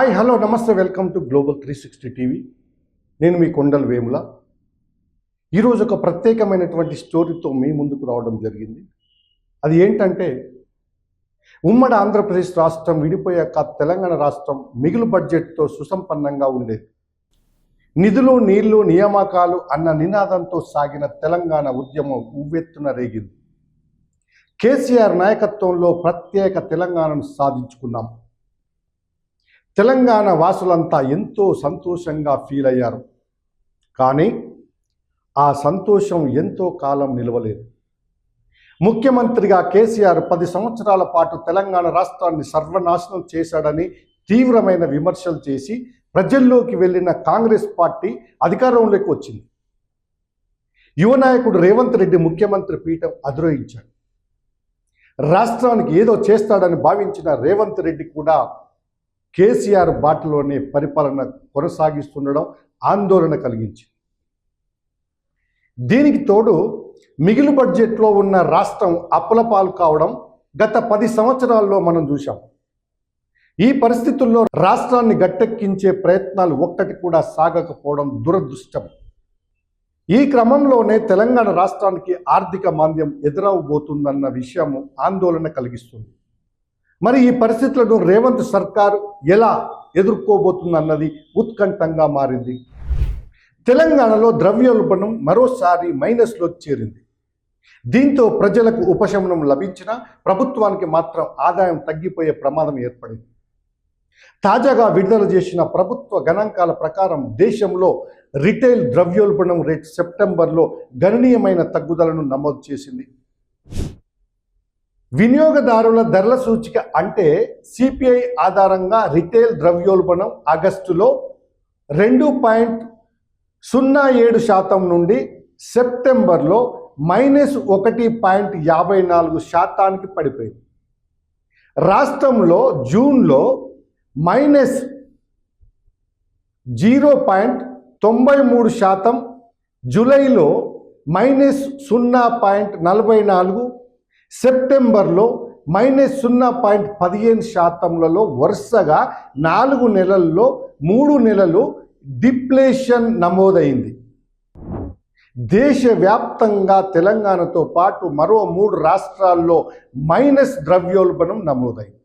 Hi hello నమస్తే welcome to global three sixty TV. నేను మీ కొండల్ వేముల. ఈరోజు ఒక ప్రత్యేకమైనటువంటి స్టోరీతో మీ ముందుకు రావడం జరిగింది. అది ఏంటంటే ఉమ్మడి ఆంధ్రప్రదేశ్ రాష్ట్రం విడిపోయాక తెలంగాణ రాష్ట్రం మిగులు బడ్జెట్తో సుసంపన్నంగా ఉండేది. నిధులు నీళ్ళు నియామకాలు అన్న నినాదంతో సాగిన తెలంగాణ ఉద్యమం ఉవ్వెత్తున రేగింది. కేసీఆర్ నాయకత్వంలో ప్రత్యేక తెలంగాణను సాధించుకున్నాం. తెలంగాణ వాసులంతా ఎంతో సంతోషంగా ఫీల్ అయ్యారు. కానీ ఆ సంతోషం ఎంతో కాలం నిలవలేదు. ముఖ్యమంత్రిగా కేసీఆర్ పది సంవత్సరాల పాటు తెలంగాణ రాష్ట్రాన్ని సర్వనాశనం చేశాడని తీవ్రమైన విమర్శలు చేసి ప్రజల్లోకి వెళ్ళిన కాంగ్రెస్ పార్టీ అధికారంలోకి వచ్చింది. యువ నాయకుడు రేవంత్ రెడ్డి ముఖ్యమంత్రి పీఠం అధిరోహించాడు. రాష్ట్రానికి ఏదో చేస్తాడని భావించిన రేవంత్ రెడ్డి కూడా కేసీఆర్ బాటలోనే పరిపాలన కొనసాగిస్తుండడం ఆందోళన కలిగించింది. దీనికి తోడు మిగిలి బడ్జెట్లో ఉన్న రాష్ట్రం అప్పులపాలు కావడం గత పది సంవత్సరాల్లో మనం చూశాం. ఈ పరిస్థితుల్లో రాష్ట్రాన్ని గట్టెక్కించే ప్రయత్నాలు ఒక్కటి కూడా సాగకపోవడం దురదృష్టం. ఈ క్రమంలోనే తెలంగాణ రాష్ట్రానికి ఆర్థిక మాంద్యం ఎదురవబోతుందన్న విషయం ఆందోళన కలిగిస్తుంది. మరి ఈ పరిస్థితులను రేవంత్ సర్కార్ ఎలా ఎదుర్కోబోతుందన్నది ఉత్కంఠంగా మారింది. తెలంగాణలో ద్రవ్యోల్బణం మరోసారి మైనస్లో చేరింది. దీంతో ప్రజలకు ఉపశమనం లభించినా ప్రభుత్వానికి మాత్రం ఆదాయం తగ్గిపోయే ప్రమాదం ఏర్పడింది. తాజాగా విడుదల చేసిన ప్రభుత్వ గణాంకాల ప్రకారం దేశంలో రిటైల్ ద్రవ్యోల్బణం రేట్ సెప్టెంబర్లో గణనీయమైన తగ్గుదలను నమోదు చేసింది. వినియోగదారుల ధరల సూచిక అంటే సిపిఐ ఆధారంగా రిటైల్ ద్రవ్యోల్బణం ఆగస్టులో రెండు పాయింట్ సున్నా ఏడు శాతం నుండి సెప్టెంబర్లో మైనస్ ఒకటి పాయింట్ యాభై నాలుగు శాతానికి పడిపోయింది. రాష్ట్రంలో జూన్లో మైనస్ జీరో పాయింట్ తొంభై మూడు శాతం జూలైలో మైనస్ సున్నా పాయింట్ నలభై నాలుగు సెప్టెంబర్లో మైనస్ సున్నా పాయింట్ పదిహేను శాతంలలో వరుసగా నాలుగు నెలల్లో మూడు నెలలు డిప్లేషన్ నమోదైంది. దేశవ్యాప్తంగా తెలంగాణతో పాటు మరో మూడు రాష్ట్రాల్లో మైనస్ ద్రవ్యోల్బణం నమోదైంది.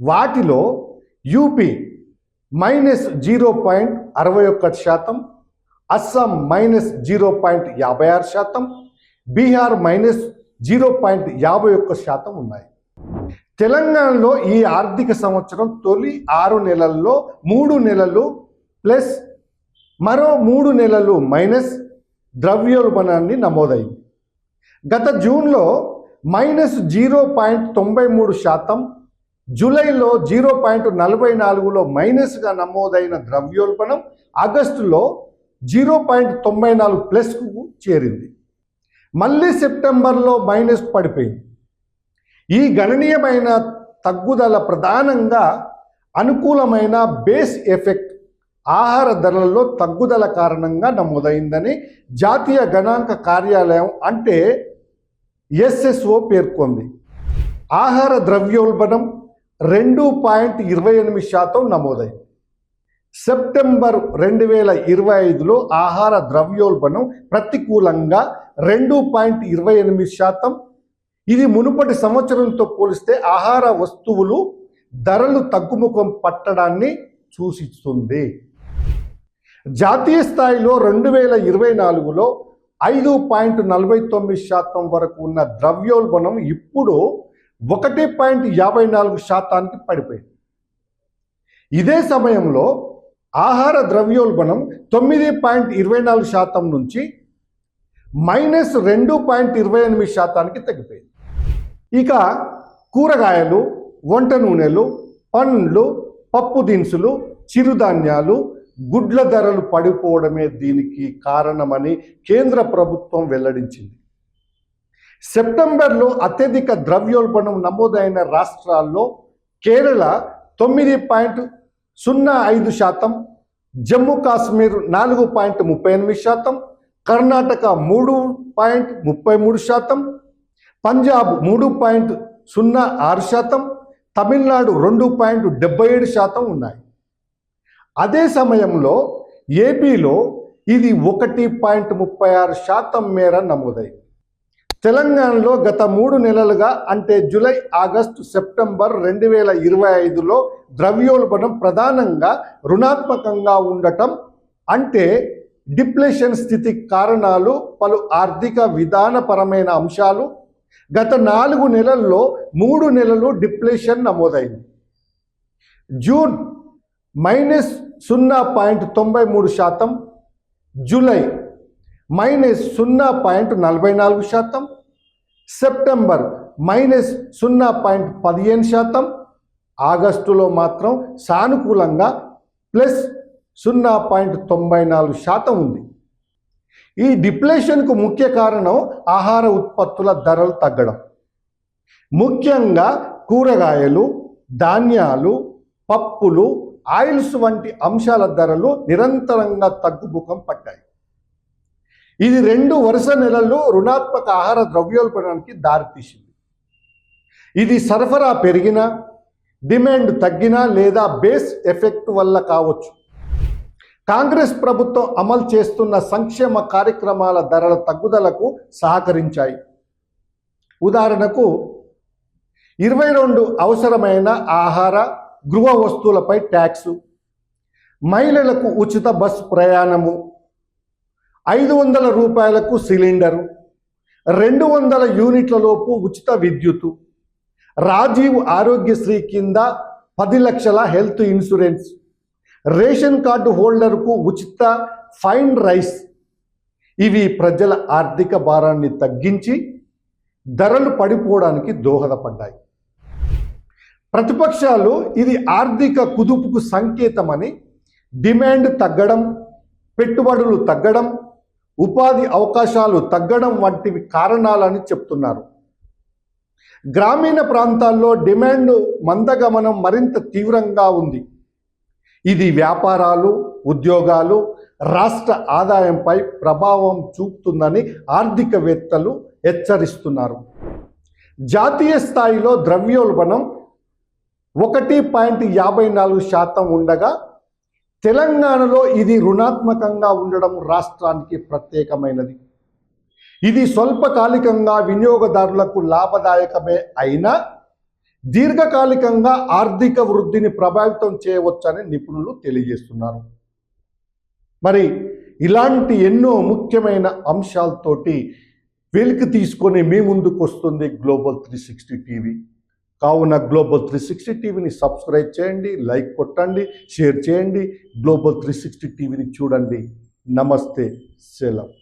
వాటిలో యూపీ మైనస్ జీరో పాయింట్ అరవై ఒక్కటి శాతం అస్సాం మైనస్ జీరో పాయింట్ యాభై ఆరు శాతం బీహార్ మైనస్ జీరో పాయింట్ యాభై ఒక్క శాతం ఉన్నాయి. తెలంగాణలో ఈ ఆర్థిక సంవత్సరం తొలి ఆరు నెలల్లో మూడు నెలలు ప్లస్ మరో మూడు నెలలు మైనస్ ద్రవ్యోల్బణాన్ని నమోదైంది. గత జూన్లో మైనస్ జీరో పాయింట్ తొంభై మూడు శాతం జూలైలో జీరో పాయింట్ నలభై నాలుగులో మైనస్గా నమోదైన ద్రవ్యోల్బణం ఆగస్టులో జీరో పాయింట్ తొంభై నాలుగు ప్లస్కు చేరింది. మళ్ళీ సెప్టెంబర్లో మైనస్ పడిపోయింది. ఈ గణనీయమైన తగ్గుదల ప్రధానంగా అనుకూలమైన బేస్ ఎఫెక్ట్ ఆహార ధరలలో తగ్గుదల కారణంగా నమోదైందని జాతీయ గణాంక కార్యాలయం అంటే ఎస్ఎస్ఓ పేర్కొంది. ఆహార ద్రవ్యోల్బణం రెండు పాయింట్ ఇరవై ఎనిమిది శాతం నమోదైంది. సెప్టెంబర్ రెండు వేల ఇరవై ఐదులో ఆహార ద్రవ్యోల్బణం ప్రతికూలంగా రెండు పాయింట్ ఇరవై ఎనిమిది శాతం. ఇది మునుపటి సంవత్సరంతో పోలిస్తే ఆహార వస్తువులు ధరలు తగ్గుముఖం పట్టడాన్ని సూచిస్తుంది. జాతీయ స్థాయిలో రెండు వేల ఇరవై నాలుగులో ఐదు పాయింట్ నలభై తొమ్మిది శాతం వరకు ఉన్న ద్రవ్యోల్బణం ఇప్పుడు ఒకటి పాయింట్ యాభై నాలుగు శాతానికి పడిపోయింది. ఇదే సమయంలో ఆహార ద్రవ్యోల్బణం తొమ్మిది పాయింట్ ఇరవై నాలుగు శాతం నుంచి మైనస్ రెండు పాయింట్ ఇరవై ఎనిమిది శాతానికి తగ్గిపోయింది. ఇక కూరగాయలు వంట నూనెలు పండ్లు పప్పు దినుసులు చిరుధాన్యాలు గుడ్ల ధరలు పడిపోవడమే దీనికి కారణమని కేంద్ర ప్రభుత్వం వెల్లడించింది. సెప్టెంబర్లో అత్యధిక ద్రవ్యోల్బణం నమోదైన రాష్ట్రాల్లో కేరళ తొమ్మిది పాయింట్ సున్నా ఐదు శాతం జమ్మూ కాశ్మీర్ నాలుగు పాయింట్ ముప్పై ఎనిమిది శాతం కర్ణాటక మూడు పాయింట్ ముప్పై మూడు శాతం పంజాబ్ మూడు పాయింట్ సున్నా ఆరు శాతం తమిళనాడు రెండు పాయింట్ డెబ్బై ఏడు శాతం ఉన్నాయి. అదే సమయంలో ఏపీలో ఇది ఒకటి పాయింట్ ముప్పై ఆరు శాతం మేర నమోదైంది. తెలంగాణలో గత మూడు నెలలుగా అంటే జూలై ఆగస్టు సెప్టెంబర్ రెండు వేల ఇరవై ఐదులో ద్రవ్యోల్బణం ప్రధానంగా రుణాత్మకంగా ఉండటం అంటే డిప్లేషన్ స్థితి కారణాలు పలు ఆర్థిక విధానపరమైన అంశాలు గత నాలుగు నెలల్లో మూడు నెలలు డిప్లేషన్ నమోదైంది. జూన్ మైనస్ సున్నా పాయింట్ తొంభై మూడు శాతం జూలై మైనస్ సున్నా పాయింట్ నలభై నాలుగు శాతం. సెప్టెంబర్ మైనస్ సున్నా పాయింట్ పదిహేను శాతం. ఆగస్టులో మాత్రం సానుకూలంగా ప్లస్ సున్నా పాయింట్ తొంభై నాలుగు శాతం ఉంది. ఈ డిప్లేషన్కు ముఖ్య కారణం ఆహార ఉత్పత్తుల ధరలు తగ్గడం. ముఖ్యంగా కూరగాయలు ధాన్యాలు పప్పులు ఆయిల్స్ వంటి అంశాల ధరలు నిరంతరంగా తగ్గుముఖం పట్టాయి. ఇది రెండు వరుస నెలల్లో రుణాత్మక ఆహార ద్రవ్యోల్బణానికి దారితీసింది ఇది సరఫరా పెరిగినా డిమాండ్ తగ్గినా లేదా బేస్ ఎఫెక్ట్ వల్ల కావచ్చు. కాంగ్రెస్ ప్రభుత్వం అమలు చేస్తున్న సంక్షేమ కార్యక్రమాల ధరల తగ్గుదలకు సహకరించాయి. ఉదాహరణకు ఇరవై రెండు అవసరమైన ఆహార గృహ వస్తువులపై ట్యాక్సు మహిళలకు ఉచిత బస్సు ప్రయాణము ఐదు వందల రూపాయలకు సిలిండరు రెండు వందల యూనిట్లలోపు ఉచిత విద్యుత్తు రాజీవ్ ఆరోగ్యశ్రీ కింద పది లక్షల హెల్త్ ఇన్సూరెన్స్ రేషన్ కార్డు హోల్డర్కు ఉచిత ఫైన్ రైస్. ఇవి ప్రజల ఆర్థిక భారాన్ని తగ్గించి ధరలు పడిపోవడానికి దోహదపడ్డాయి. ప్రతిపక్షాలు ఇది ఆర్థిక కుదుపుకు సంకేతమని డిమాండ్ తగ్గడం పెట్టుబడులు తగ్గడం ఉపాధి అవకాశాలు తగ్గడం వంటివి కారణాలని చెప్తున్నారు. గ్రామీణ ప్రాంతాల్లో డిమాండ్ మందగమనం మరింత తీవ్రంగా ఉంది. ఇది వ్యాపారాలు ఉద్యోగాలు రాష్ట్ర ఆదాయంపై ప్రభావం చూపుతుందని ఆర్థికవేత్తలు హెచ్చరిస్తున్నారు. జాతీయ స్థాయిలో ద్రవ్యోల్బణం ఒకటి పాయింట్ యాభై నాలుగు శాతం ఉండగా తెలంగాణలో ఇది రుణాత్మకంగా ఉండడం రాష్ట్రానికి ప్రత్యేకమైనది. ఇది స్వల్పకాలికంగా వినియోగదారులకు లాభదాయకమే అయినా దీర్ఘకాలికంగా ఆర్థిక వృద్ధిని ప్రభావితం చేయవచ్చని నిపుణులు తెలియజేస్తున్నారు. మరి ఇలాంటి ఎన్నో ముఖ్యమైన అంశాలతోటి వెలికి తీసుకొని మీ ముందుకు వస్తుంది గ్లోబల్ త్రీ సిక్స్టీ టీవీ. కావున గ్లోబల్ త్రీ సిక్స్టీ టీవీని సబ్స్క్రైబ్ చేయండి లైక్ కొట్టండి షేర్ చేయండి. గ్లోబల్ త్రీ సిక్స్టీ టీవీని చూడండి. నమస్తే సెలవు.